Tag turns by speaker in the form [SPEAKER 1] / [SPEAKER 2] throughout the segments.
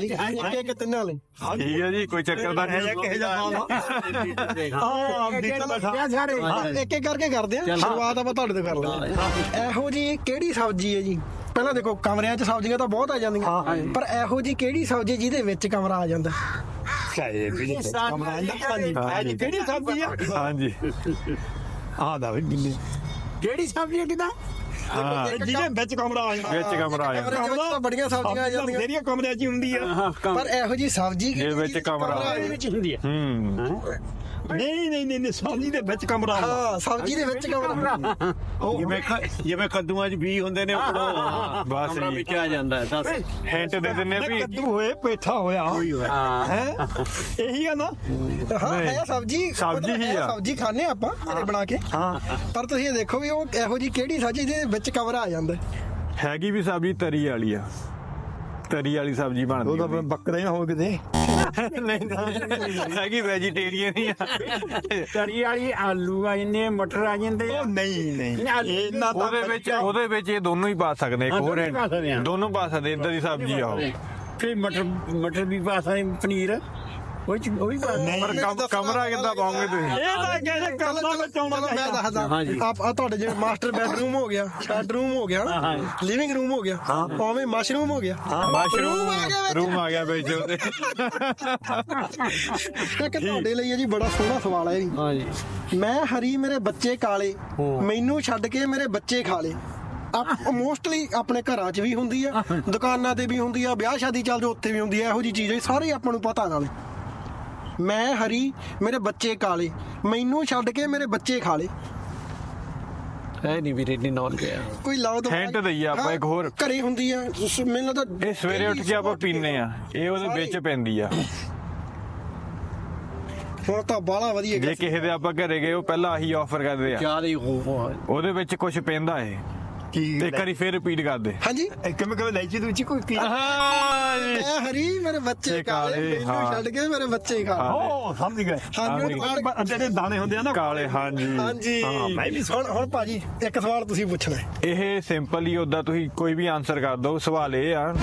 [SPEAKER 1] ਜੀ ਇੱਕ ਇੱਕ ਤਿੰਨਾਂ ਲਈ
[SPEAKER 2] ਠੀਕ ਹੈ ਜੀ ਕੋਈ ਚੱਕਰ ਦਾ ਨਹੀਂ
[SPEAKER 3] ਹਾਂ ਦਿੱਤਾ ਬੈਠਾ
[SPEAKER 1] ਇੱਕ ਇੱਕ ਕਰਕੇ ਕਰਦੇ ਆ ਸ਼ੁਰੂਆਤ ਆਪਾਂ ਤੁਹਾਡੇ ਤੋਂ ਕਰ ਲੈਂਦੇ ਇਹੋ ਜੀ ਕਿਹੜੀ ਸਬਜ਼ੀ ਹੈ ਜੀ ਪਹਿਲਾਂ ਦੇਖੋ ਕਮਰਿਆਂ 'ਚ ਸਬਜ਼ੀਆਂ ਤਾਂ ਬਹੁਤ ਆ ਜਾਂਦੀਆਂ ਪਰ ਇਹੋ ਜੀ ਕਿਹੜੀ ਸਬਜ਼ੀ ਜਿਹਦੇ ਵਿੱਚ ਕਮਰਾ ਆ ਜਾਂਦਾ
[SPEAKER 3] ਚਾਹੇ ਵੀ ਕਮਰਾ ਹਾਂਜੀ
[SPEAKER 2] ਹਾਂਜੀ।
[SPEAKER 3] ਕਿਹੜੀ ਸਬਜ਼ੀ ਆ
[SPEAKER 2] ਹਾਂਜੀ
[SPEAKER 3] ਆ ਦਾ ਵੀ ਕਿੰਨੇ
[SPEAKER 4] ਕਿਹੜੀ ਸਬਜ਼ੀ ਕਿਦਾ
[SPEAKER 2] ਹਾਂ
[SPEAKER 3] ਜਿਹਦੇ ਵਿੱਚ ਕਮਰਾ ਆ ਜਾਂਦਾ।
[SPEAKER 2] ਵਿੱਚ ਕਮਰਾ ਆ
[SPEAKER 1] ਕਮਰੇ
[SPEAKER 2] ਜਾਂਦਾ।
[SPEAKER 1] ਵਿੱਚ ਤਾਂ ਬੜੀਆਂ ਸਬਜ਼ੀਆਂ ਆ ਜਾਂਦੀਆਂ।
[SPEAKER 3] ਜਿਹੜੀਆਂ ਕਮਰਿਆਂ 'ਚ ਹੀ ਹੁੰਦੀ ਆ।
[SPEAKER 1] ਪਰ ਇਹੋ ਜੀ ਸਬਜ਼ੀ
[SPEAKER 2] ਇਹ ਵਿੱਚ ਕਮਰਾ। ਆ।
[SPEAKER 1] ਵਿੱਚ
[SPEAKER 4] ਹੁੰਦੀ ਹੈ।
[SPEAKER 2] ਹੂੰ?
[SPEAKER 3] ਨਹੀਂ ਨਹੀਂ ਨਹੀਂ ਨਹੀਂ ਸਬਜ਼ੀ ਦੇ ਵਿੱਚ ਕਮਰਾ
[SPEAKER 1] ਹਾਂ ਸਬਜ਼ੀ ਦੇ ਵਿੱਚ ਕਮਰਾ
[SPEAKER 5] ਜਿਵੇਂ ਖ- ਜਿਵੇਂ ਕੱਦੂਆਂ 'ਚ ਬੀ ਹੁੰਦੇ ਨੇ ਉੱਪਰੋਂ
[SPEAKER 2] ਬਸ
[SPEAKER 5] ਕਮਰਾ ਵਿੱਚ ਆ ਜਾਂਦਾ ਹੈ ਦੱਸ
[SPEAKER 2] ਹਿੰਟ ਦੇ ਦਿੰਨੇ ਵੀ
[SPEAKER 3] ਕੱਦੂ ਹੋਏ ਪੇਠਾ ਹੋਇਆ
[SPEAKER 4] ਹਾਂ
[SPEAKER 3] ਹੈ ਇਹੀ ਆ ਨਾ
[SPEAKER 1] ਹਾਂ। ਹੈ ਸਬਜ਼ੀ
[SPEAKER 2] ਸਬਜ਼ੀ ਹੀ ਆ।
[SPEAKER 1] ਸਬਜ਼ੀ ਖਾਣੇ ਆਪਾਂ ਘਰੇ ਬਣਾ ਕੇ
[SPEAKER 3] ਹਾਂ
[SPEAKER 1] ਪਰ ਤੁਸੀਂ ਇਹ ਦੇਖੋ ਵੀ ਉਹ ਇਹੋ ਜੀ ਕਿਹੜੀ ਸਬਜ਼ੀ ਜਿਹਦੇ ਵਿੱਚ ਕਮਰਾ ਆ ਜਾਂਦਾ
[SPEAKER 2] ਹੈਗੀ ਵੀ ਸਬਜ਼ੀ ਤਰੀ ਵਾਲੀ ਆ ਤਰੀ ਵਾਲੀ ਸਬਜ਼ੀ
[SPEAKER 3] ਉਹ
[SPEAKER 2] ਬਣਦੀ
[SPEAKER 3] ਤਾਂ
[SPEAKER 2] ਹੋਵੇ।
[SPEAKER 3] ਬੱਕਰੇ ਨਾ ਹੋ ਕਿਤੇ
[SPEAKER 2] ਨਹੀਂ ਨਹੀਂ ਹੈਗੀ ਵੈਜੀਟੇਰੀਅਨ ਹੀ ਆ।
[SPEAKER 4] ਤਰੀ ਵਾਲੀ ਆਲੂ ਆ ਜਾਂਦੇ ਮਟਰ ਆ ਜਾਂਦੇ
[SPEAKER 3] ਉਹ ਨਹੀਂ ਨਹੀਂ। ਇਹ ਨਾ ਤਾਂ
[SPEAKER 2] ਉਹਦੇ ਵਿੱਚ ਉਹਦੇ ਵਿੱਚ ਇਹ ਦੋਨੋਂ ਹੀ ਪਾ ਸਕਦੇ ਇੱਕ ਹੋਰ
[SPEAKER 4] ਦੋਨੋਂ ਪਾ ਸਕਦੇ
[SPEAKER 2] ਹੈ
[SPEAKER 4] ਹਾਂ।
[SPEAKER 2] ਦੋਨੋਂ ਪਾ ਸਕਦੇ ਇਦਾਂ ਦੀ ਸਬਜ਼ੀ ਆ ਉਹ।
[SPEAKER 4] ਫਿਰ ਮਟਰ ਮਟਰ ਵੀ ਪਾ ਸਕਦੇ ਪਨੀਰ। ਪਾ ਸਕਦੇ।
[SPEAKER 2] ਪਰ ਕਮ- ਕਮਰਾ ਕਿੱਦਾਂ ਪਾਉਂਗੇ ਤੁਸੀਂ?
[SPEAKER 3] ਇਹ ਤਾਂ ਕਹਿੰਦੇ ਕਮਰਾ ਵਿੱਚ ਆਉਣਾ
[SPEAKER 1] ਮੈਂ ਦੱਸਦਾ। ਆਪ ਆ ਤੁਹਾਡੇ ਜਿਵੇਂ ਮਾਸਟਰ ਬੈਡਰੂਮ ਹੋ ਗਿਆ ਬੈਡਰੂਮ ਹੋ ਗਿਆ ਲਿਵਿੰਗ ਰੂਮ ਹੋ। ਗਿਆ। ਉਵੇਂ ਮਸ਼ਰੂਮ ਹੋ ਗਿਆ।
[SPEAKER 2] ਮਸ਼ਰੂਮ
[SPEAKER 1] Room ਆ ਗਿਆ ਵਿੱਚ।
[SPEAKER 2] ਰੂਮ ਆ ਗਿਆ ਵਿੱਚ ਉਹਦੇ।
[SPEAKER 1] ਇੱਕ ਤੁਹਾਡੇ ਲਈ ਹੈ ਜੀ ਬੜਾ ਸੋਹਣਾ ਸਵਾਲ ਹੈ ਜੀ।
[SPEAKER 4] ਹਾਂਜੀ।
[SPEAKER 1] ਮੈਂ ਹਰੀ ਮੇਰੇ ਬੱਚੇ ਕਾਲੇ। ਮੈਨੂੰ ਛੱਡ ਕੇ ਮੇਰੇ ਬੱਚੇ ਖਾ ਲੇ ਮੋਸਟਲੀ ਆਪਣੇ ਘਰਾਂ 'ਚ ਵੀ ਹੁੰਦੀ ਆ ਦੁਕਾਨਾਂ ਤੇ ਵੀ ਹੁੰਦੀ ਆ ਵਿਆਹ ਸ਼ਾਦੀ ਚੱਲ ਜੋ ਉੱਥੇ ਵੀ ਹੁੰਦੀ ਆ ਇਹੋ ਜੀ ਚੀਜ਼ ਹੈ ਸਾਰੇ ਆਪਾਂ ਨੂੰ ਪਤਾ ਨਾਲੇ। ਮੈਂ ਹਰੀ ਮੇਰੇ ਬੱਚੇ ਕਾਲੇ। ਮੈਨੂੰ ਛੱਡ ਕੇ ਮੇਰੇ ਬੱਚੇ ਖਾ ਲੇ
[SPEAKER 5] ਹੈ ਨਹੀਂ ਵੀਰੇ ਨਹੀਂ ਨੌਲ ਗਿਆ
[SPEAKER 1] ਕੋਈ ਲਾਓ ਤਾਂ
[SPEAKER 2] Hint ਦਈਏ ਆਪਾਂ ਇੱਕ ਹੋਰ।
[SPEAKER 1] ਘਰੇ ਹੁੰਦੀ ਆ ਮੈਨੂੰ ਲੱਗਦਾ
[SPEAKER 2] ਇਹ ਸਵੇਰੇ ਉੱਠ ਕੇ ਆਪਾਂ ਪੀਨੇ ਆ। ਇਹ ਉਹਦੇ ਵਿੱਚ ਪੈਂਦੀ ਆ।
[SPEAKER 1] ਹੁਣ ਤਾਂ ਬਾਲਾ ਵਧੀਆ
[SPEAKER 2] ਜੇ ਕਿਸੇ ਦੇ ਆਪਾਂ ਘਰੇ ਗਏ ਉਹ ਪਹਿਲਾਂ ਆਹੀ ਆਫਰ ਕਰਦੇ ਆ।
[SPEAKER 5] ਚਾਹ ਦੀ ਹੋ
[SPEAKER 2] ਉਹਦੇ ਵਿੱਚ ਕੁਝ ਪੈਂਦਾ ਏ।
[SPEAKER 3] ਕੀ
[SPEAKER 2] ਤੇ ਇੱਕ ਵਾਰੀ ਫੇਰ ਰਿਪੀਟ ਕਰਦੇ
[SPEAKER 1] ਹਾਂਜੀ?
[SPEAKER 3] ਕਿਵੇਂ ਕਿਵੇਂ ਲੈ ਜੀ ਤੂੰ ਚ ਕੋਈ ਕੀ?
[SPEAKER 2] ਹਾਂ। ਜੀ
[SPEAKER 1] ਮੈਂ ਹਰੀ ਮੇਰੇ ਬੱਚੇ
[SPEAKER 2] ਕਾਲੇ,
[SPEAKER 1] ਕਾਲੇ ਮੈਨੂੰ
[SPEAKER 2] ਹਾਂ।
[SPEAKER 1] ਛੱਡ ਕੇ ਮੇਰੇ ਬੱਚੇ ਖਾ ਲੇ
[SPEAKER 3] ਓ ਸਮਝ ਗਏ।
[SPEAKER 1] ਹਾਂਜੀ
[SPEAKER 3] ਅੰਦਰ ਦੇ ਦਾਣੇ ਹੁੰਦੇ ਆ ਨਾ
[SPEAKER 2] ਕਾਲੇ ਹਾਂਜੀ।
[SPEAKER 1] ਹਾਂਜੀ।
[SPEAKER 3] ਹਾਂ, ਮੈਂ ਵੀ
[SPEAKER 1] ਹੁਣ ਹੁਣ ਭਾਜੀ ਇੱਕ ਸਵਾਲ ਤੁਸੀਂ ਪੁੱਛਣਾ ਹੈ।
[SPEAKER 2] ਇਹ ਸਿੰਪਲ ਹੀ ਉਦਾਂ ਤੁਸੀਂ ਕੋਈ ਵੀ ਆਨਸਰ ਕਰ ਦਿਓ। ਸਵਾਲ ਇਹ ਆ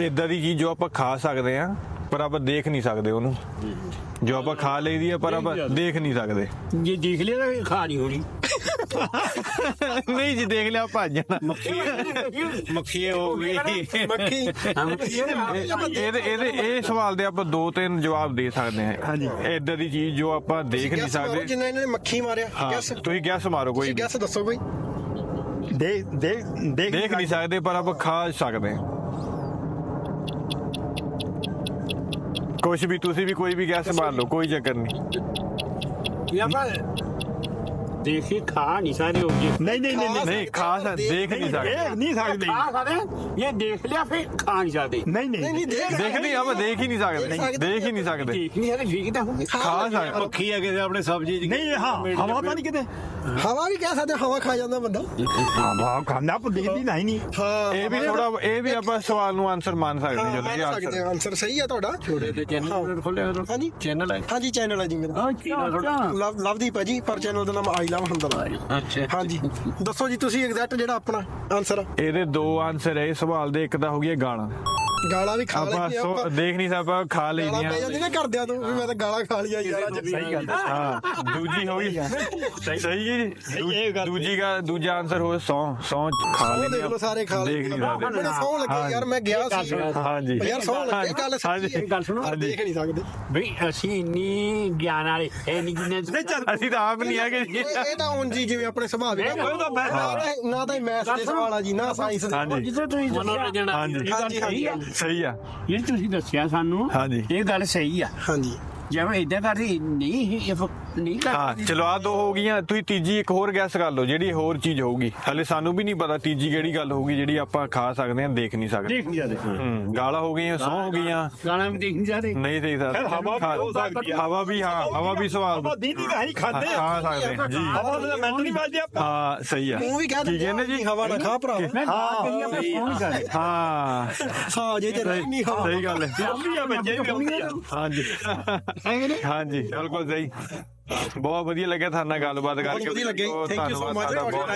[SPEAKER 2] ਇਦਾਂ ਦੀ ਚੀਜ਼ ਜੋ ਆਪਾਂ ਖਾ ਸਕਦੇ ਆ ਪਰ ਆਪਾਂ ਦੇਖ ਨਹੀਂ ਸਕਦੇ ਉਹਨੂੰ। ਜੋ ਆਪਾਂ ਖਾ ਲਈਦੀ ਆ ਪਰ ਆਪਾਂ ਦੇਖ ਨਹੀਂ ਸਕਦੇ।
[SPEAKER 4] ਜੇ ਦੇਖ ਲਿਆ ਤਾਂ ਖਾ ਨਹੀਂ ਹੋਣੀ।
[SPEAKER 2] ਨਹੀਂ ਜੀ ਦੇਖ ਲਿਆ ਭੱਜ ਜਾਣਾ।
[SPEAKER 5] ਮੱਖੀ ਹੋ ਗਈ
[SPEAKER 1] ਮੱਖੀ
[SPEAKER 2] ਇਹਦੇ ਇਹਦੇ ਇਹ ਸਵਾਲ ਦੇ ਆਪਾਂ ਦੋ ਤਿੰਨ ਜਵਾਬ ਦੇ ਸਕਦੇ ਆ ਹਾਂਜੀ। ਇਦਾਂ ਦੀ ਚੀਜ਼ ਜੋ ਆਪਾਂ ਦੇਖ ਨਹੀਂ ਸਕਦੇ।
[SPEAKER 1] ਜਿੰਨਾ ਇਹਨਾਂ ਨੇ ਮੱਖੀ ਮਾਰਿਆ।
[SPEAKER 2] ਹਾਂ
[SPEAKER 1] ਗੈਸ
[SPEAKER 2] ਤੁਸੀਂ ਗੈਸ ਮਾਰੋ ਕੋਈ
[SPEAKER 1] ਗੈਸ ਦੱਸੋ ਕੋਈ
[SPEAKER 3] ਦੇਖ ਦੇਖ ਦੇਖ
[SPEAKER 2] ਦੇਖ ਨਹੀਂ ਸਕਦੇ ਪਰ ਆਪਾਂ ਖਾ ਸਕਦੇ ਹਾਂ। ਕੁਝ ਵੀ ਤੁਸੀਂ ਵੀ ਕੋਈ ਵੀ ਗੈਸ ਮਾਰ ਲਓ ਕੋਈ ਚੱਕਰ ਨਹੀਂ।
[SPEAKER 4] ਇਹ ਕੇ ਖਾ ਨਹੀਂ ਸਾਰੇ ਹੋ ਗਏ
[SPEAKER 3] ਨਹੀਂ ਨਹੀਂ ਨਹੀਂ ਨਹੀਂ
[SPEAKER 2] ਖਾ ਸਕ- ਦੇਖ ਨਹੀਂ ਸਕਦੇ।
[SPEAKER 3] ਦੇਖ ਨਹੀਂ ਸਕਦੇ
[SPEAKER 4] ਖਾ ਸਕਦੇ ਇਹ ਦੇਖ ਲਿਆ ਫਿਰ ਖਾ ਨਹੀਂ ਸਕਦੇ।
[SPEAKER 3] ਨਹੀਂ
[SPEAKER 1] ਨਹੀਂ।
[SPEAKER 3] ਨਹੀਂ
[SPEAKER 1] ਨਹੀਂ ਦੇਖ
[SPEAKER 2] ਦੇਖ ਨਹੀਂ ਆਪਾਂ ਦੇਖ ਹੀ ਨਹੀਂ ਸਕਦੇ। ਦੇਖ ਹੀ ਨਹੀਂ। ਸਕਦੇ।
[SPEAKER 4] ਦੇਖ ਨਹੀਂ ਸਕਦੇ ਠੀਕ ਤਾਂ
[SPEAKER 2] ਖਾ ਸਕਦੇ
[SPEAKER 5] ਮੱਖੀ ਆ ਕਿਸੇ ਆਪਣੇ ਸਬਜ਼ੀ 'ਚ।
[SPEAKER 3] ਨਹੀਂ ਹਾਂ ਹਵਾ ਤਾਂ ਨਹੀਂ ਕਿਤੇ।
[SPEAKER 1] ਹਵਾ ਵੀ ਕਹਿ ਸਕਦੇ ਹਵਾ ਖਾ ਜਾਂਦਾ ਬੰਦਾ।
[SPEAKER 3] ਹਵਾ ਖਾਣਾ ਪਰ ਦੇਖਦੀ ਨਹੀਂ ਨਹੀਂ
[SPEAKER 1] ਹਾਂ
[SPEAKER 2] ਇਹ ਵੀ ਥੋੜਾ ਇਹ ਵੀ ਆਪਾਂ ਸਵਾਲ ਨੂੰ ਆਨਸਰ ਮੰਨ ਸਕਦੇ ਹਾਂ ਜਦੋਂ ਕਿ
[SPEAKER 1] ਸਕਦੇ
[SPEAKER 2] ਆਨਸਰ
[SPEAKER 1] ਹਾਂ ਆਨਸਰ ਸਹੀ ਹੈ ਤੁਹਾਡਾ।
[SPEAKER 5] ਛੋੜੇ ਤੇ ਚੈਨਲ ਖੋਲਿਆ
[SPEAKER 1] ਹਾਂਜੀ।
[SPEAKER 5] ਚੈਨਲ ਹੈ।
[SPEAKER 1] ਹਾਂਜੀ ਚੈਨਲ ਹੈ ਜੀ ਮੇਰਾ। ਲਵ ਲਵਦੀਪ ਹੈ ਜੀ ਪਰ ਚੈਨਲ ਦਾ ਨਾਮ ਆਈ ਲਵ ਹੰਦਲਾ
[SPEAKER 5] ਅੱਛਾ
[SPEAKER 1] ਹਾਂਜੀ। ਦੱਸੋ ਜੀ ਤੁਸੀਂ ਐਗਜ਼ੈਕਟ ਜਿਹੜਾ ਆਪਣਾ ਆਨਸਰ
[SPEAKER 2] ਇਹਦੇ ਦੋ ਆਨਸਰ ਹੈ ਇਸ ਸਵਾਲ ਦੇ ਇੱਕ ਤਾਂ ਹੋ ਗਿਆ ਗਾਲਾਂ
[SPEAKER 1] ਗਾਲਾਂ ਵੀ ਖਾ
[SPEAKER 2] ਆਪਾਂ
[SPEAKER 1] ਲੈਂਦੇ
[SPEAKER 2] ਸੋ- ਦੇਖ ਨਹੀਂ ਸਕਦੇ ਆਪਾਂ ਖਾ
[SPEAKER 1] ਗਾਲਾਂ
[SPEAKER 2] ਲਈਆਂ
[SPEAKER 1] ਪੈ ਜਾਂਦੀ ਨਾ ਘਰਦਿਆਂ ਤੋਂ ਵੀ ਮੈਂ ਤਾਂ ਗਾਲਾਂ ਖਾ ਲਈਆਂ ਯਾਰ ਅੱਜ
[SPEAKER 3] ਸਹੀ ਗੱਲ
[SPEAKER 2] ਹਾਂ ਦੂਜੀ ਹੋ ਗਈ। ਸਹੀ। ਜੀ।
[SPEAKER 3] ਇਹ ਗੱਲ
[SPEAKER 2] ਦੂਜੀ ਦਾ ਦੂਜਾ ਆਨਸਰ ਹੋ ਸੌ ਸੌ ਖਾ
[SPEAKER 1] ਉਹ ਦੇਖ ਲਓ ਸਾਰੇ ਖਾ
[SPEAKER 2] ਦੇਖ ਨਹੀਂ ਸਕਦੇ।
[SPEAKER 1] ਮੈਨੂੰ ਸੌ ਲੱਗੇ ਯਾਰ ਮੈਂ ਗਿਆ ਸੀ।
[SPEAKER 2] ਹਾਂਜੀ।
[SPEAKER 1] ਯਾਰ ਸੌ ਲੱਗੇ ਗੱਲ ਸੱਚੀ ਹੈ।
[SPEAKER 4] ਗੱਲ ਸੁਣੋ।
[SPEAKER 1] ਪਰ ਦੇਖ ਨਹੀਂ ਸਕਦੇ।
[SPEAKER 4] ਬਈ ਅਸੀਂ ਇੰਨੀ ਗਿਆਨ ਵਾਲੇ ਹੈ ਨਹੀਂ ਜਿੰਨੇ
[SPEAKER 2] ਅਸੀਂ ਤਾਂ ਆਪ ਨਹੀਂ ਹੈਗੇ ਜੀ।
[SPEAKER 1] ਇਹ ਇਹ ਤਾਂ ਉਂਝ ਹੀ ਜਿਵੇਂ ਆਪਣੇ ਸੁਭਾਅ
[SPEAKER 3] ਮੈਂ-
[SPEAKER 1] ਨਾ ਤਾਂ- ਨਾ ਤਾਂ ਮੈਥ ਦੇ ਸਵਾਲ ਆ ਜੀ ਨਾ ਸਾਇੰਸ ਦੇ।
[SPEAKER 2] ਹਾਂਜੀ।
[SPEAKER 4] ਜਿੱਥੇ ਤੁਸੀਂ
[SPEAKER 5] ਮਨੋਰੰਜਨ
[SPEAKER 2] ਹਾਂਜੀ।
[SPEAKER 1] ਹਾਂਜੀ ਹਾਂਜੀ।
[SPEAKER 2] ਸਹੀ ਆ।
[SPEAKER 4] ਇਹ ਤੁਸੀਂ ਦੱਸਿਆ ਸਾਨੂੰ
[SPEAKER 2] ਹਾਂਜੀ।
[SPEAKER 4] ਇਹ ਗੱਲ ਸਹੀ ਆ।
[SPEAKER 1] ਹਾਂਜੀ।
[SPEAKER 4] ਜਿਵੇਂ ਇਦਾਂ ਕਰਦੇ ਨਹੀਂ ਇਹ ਨਹੀਂ
[SPEAKER 2] ਹਾਂ
[SPEAKER 4] ਕਰਦੇ
[SPEAKER 2] ਚਲੋ ਆ ਦੋ ਹੋ ਗਈਆਂ। ਤੁਸੀਂ ਤੀਜੀ ਇੱਕ ਹੋਰ ਗੈਸ ਕਰ ਲਓ ਜਿਹੜੀ ਹੋਰ ਚੀਜ਼ ਹੋਊਗੀ। ਹਲੇ ਸਾਨੂੰ ਵੀ ਨਹੀਂ ਪਤਾ ਤੀਜੀ ਕਿਹੜੀ ਗੱਲ ਹੋਊਗੀ ਜਿਹੜੀ ਆਪਾਂ ਖਾ ਸਕਦੇ ਹਾਂ ਦੇਖ ਨਹੀਂ ਸਕਦੇ।
[SPEAKER 4] ਦੇਖ ਨਹੀਂ
[SPEAKER 2] ਹੂੰ ਗਾਲਾਂ ਹੋ ਗਈਆਂ ਸੌ ਹੋ ਗਈਆਂ।
[SPEAKER 4] ਗਾਣਾ ਵੀ ਦੇਖ ਨਹੀਂ ਸਕਦੇ।
[SPEAKER 2] ਨਹੀਂ ਦੇਖ ਸਕਦੇ।
[SPEAKER 3] ਹਵਾ ਵੀ ਹੋ ਸਕਦੀ ਆ।
[SPEAKER 2] ਹਵਾ ਵੀ ਹਾਂ ਹਵਾ ਵੀ ਸਵਾਲ
[SPEAKER 3] ਹਵਾ ਦੀਦੀ ਤਾਂ ਹੀ ਖਾਂਦੇ ਆ।
[SPEAKER 2] ਖਾ ਸਕਦੇ ਹਾਂ, ਜੀ।
[SPEAKER 3] ਹਵਾ ਦਾ ਮੈਨੂੰ ਨਹੀਂ ਵੱਜਦੀ ਆਪਾਂ।
[SPEAKER 2] ਹਾਂ ਸਹੀ ਆ।
[SPEAKER 1] ਤੂੰ ਵੀ ਕਹਿ
[SPEAKER 2] ਕੀ ਕਹਿੰਦੇ ਜੀ?
[SPEAKER 1] ਹਵਾ ਨਾ ਖਾ ਭਰਾ।
[SPEAKER 4] ਕਰੀ ਫੋਨ ਕਰ
[SPEAKER 2] ਹਾਂ
[SPEAKER 1] ਸਾਹ ਜੇ ਤੇ ਨਹੀਂ ਹਵਾ
[SPEAKER 2] ਸਹੀ ਗੱਲ ਹੈ।
[SPEAKER 3] ਆਉਂਦੀ ਆ ਬੱਚੇ ਵੀ ਆਉਂਦੀ ਆ।
[SPEAKER 2] ਹਾਂਜੀ। ਹਾਂਜੀ ਬਿਲਕੁਲ ਸਹੀ। ਬਹੁਤ ਵਧੀਆ ਲੱਗਿਆ ਤੁਹਾਡੇ ਨਾਲ ਗੱਲਬਾਤ ਕਰਕੇ
[SPEAKER 1] ਵਧੀਆ।
[SPEAKER 2] ਬਹੁਤ
[SPEAKER 1] Thank you so
[SPEAKER 2] ਧੰਨਵਾਦ
[SPEAKER 1] much
[SPEAKER 2] ਤੁਹਾਡਾ,